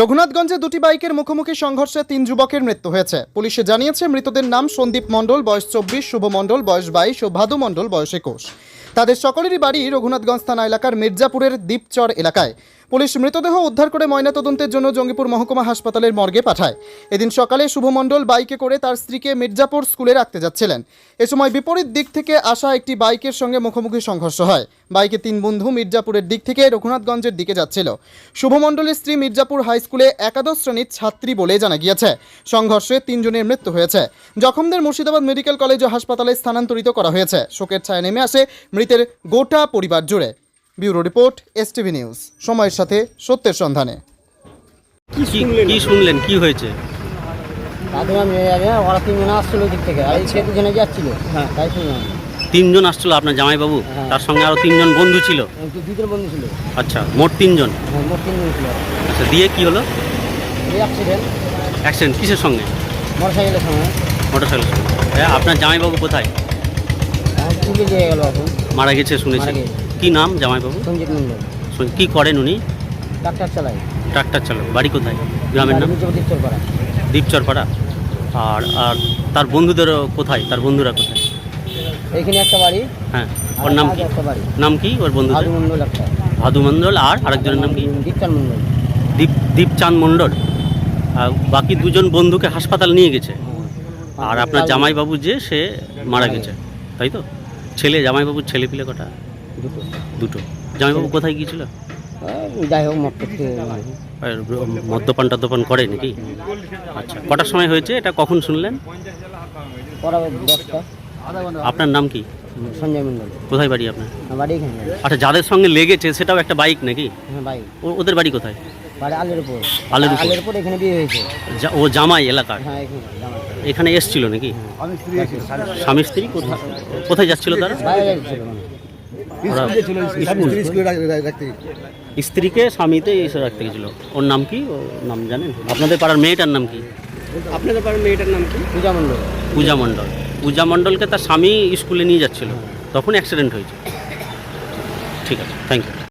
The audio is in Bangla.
রঘুনাথগঞ্জে দুটি বাইকের মুখোমুখি সংঘর্ষে তিন যুবকের মৃত্যু হয়েছে। পুলিশে জানিয়েছে, মৃতদের নাম সন্দীপ মণ্ডল, বয়স চব্বিশ, শুভ মণ্ডল, বয়স বাইশ ও ভাদু মণ্ডল, বয়স একুশ। তাদের সকলেরই বাড়ি রঘুনাথগঞ্জ থানা এলাকার মির্জাপুরের দ্বীপচর এলাকায়। পুলিশ মৃতদেহ উদ্ধার করে ময়নাতদন্তের জন্য জঙ্গিপুর মহকুমা হাসপাতালের মর্গে পাঠায়। এদিন সকালে শুভ মণ্ডল বাইকে করে তার স্ত্রীকে মির্জাপুর স্কুলে রাখতে যাচ্ছিলেন। এ সময় বিপরীত দিক থেকে আসা একটি বাইকের সঙ্গে মুখোমুখি সংঘর্ষ হয়। বাইকে তিন বন্ধু মির্জাপুরের দিক থেকে রঘুনাথগঞ্জের দিকে যাচ্ছিল। শুভ মণ্ডলের স্ত্রী মির্জাপুর হাই স্কুলে একাদশ শ্রেণির ছাত্রী বলে জানা গিয়েছে। সংঘর্ষে তিনজনের মৃত্যু হয়েছে। জখমদের মুর্শিদাবাদ মেডিকেল কলেজ ও হাসপাতালে স্থানান্তরিত করা হয়েছে। শোকের ছায়া নেমে আসে মৃতের গোটা পরিবার জুড়ে। Bureau report STV news. সময়ের সাথে সত্যের সন্ধানে। কি কি শুনলেন? কি হয়েছে? তাদের আমি যাবে ওরা তিনজন আসছিল দিক থেকে। আর সে দুজনে যাচ্ছিল। হ্যাঁ। তাই শুনলাম। তিনজন আসছিল আপনার জামাইবাবু? হ্যাঁ। তার সঙ্গে আরও তিনজন বন্ধু ছিল? দুজন বন্ধু ছিল। আচ্ছা মোট তিনজন? হ্যাঁ, মোট তিনজন ছিল। আচ্ছা দিয়ে কি হলো? এই অ্যাক্সিডেন্ট অ্যাক্সিডেন্ট কিসের সঙ্গে? মোটর সাইকেলের সময় মোটর সাইকেল হ্যাঁ আপনার জামাইবাবু কোথায়? গেল এখন। মারা গেছে শুনেছি। মারা গেছে। কি নাম জামাইবাবু? সঞ্জিত মন্ডল কি করেন উনি? ডাক্তার চালাই। ট্রাক্টর চালক বাড়ি কোথায়? গ্রামের নাম? উত্তর পাড়া দ্বীপচরপাড়া আর আর তার বন্ধুদেরও কোথায়? তার বন্ধুরা কোথায়? এইখানে একটা বাড়ি। হ্যাঁ ওর নাম কি? নাম কি ওর আলু ভাদু মণ্ডল আর আরেকজনের নাম কি? দীপচান মন্ডল দীপ দীপচাঁদ মণ্ডল। আর বাকি দুজন বন্ধুকে হাসপাতাল নিয়ে গেছে। আর আপনার জামাইবাবু যে সে মারা গেছে। তাই তো? ছেলে জামাইবাবুর ছেলে পিলে কটা? দুটো। দুটো জামাইবাবু কোথায় গিয়েছিল? যাই হোক করতে মদ্যপান টদ্যপান করে নাকি? আচ্ছা কটার সময় হয়েছে? এটা কখন শুনলেন? আপনার নাম কি? সঞ্জয় মন্ডল কোথায় বাড়ি আপনার? বাড়ি এখানে। আচ্ছা যাদের সঙ্গে লেগেছে সেটাও একটা বাইক নাকি? হ্যাঁ ও- ওদের বাড়ি কোথায়? বাড়ি আলের উপর। আলের উপর? আলের উপর এখানে বিয়ে হয়েছে। ও জামাই এলাকার? হ্যাঁ এখানে এখানে এসছিল নাকি? স্বামী স্ত্রী কোথায় কোথায় যাচ্ছিল তারা? বাইরে যাচ্ছিল। ওরা স্ত্রীকে স্বামীতে এসে রাখতে গেছিল ওর নাম কি? ওর নাম জানেন? আপনাদের পাড়ার মেয়েটার নাম কি? আপনাদের পাড়ার মেয়েটার নাম কি? পূজা মণ্ডল। পূজা মণ্ডল। পূজা মণ্ডলকে তার স্বামী স্কুলে নিয়ে যাচ্ছিল। তখন অ্যাক্সিডেন্ট হয়েছে। ঠিক আছে। Thank you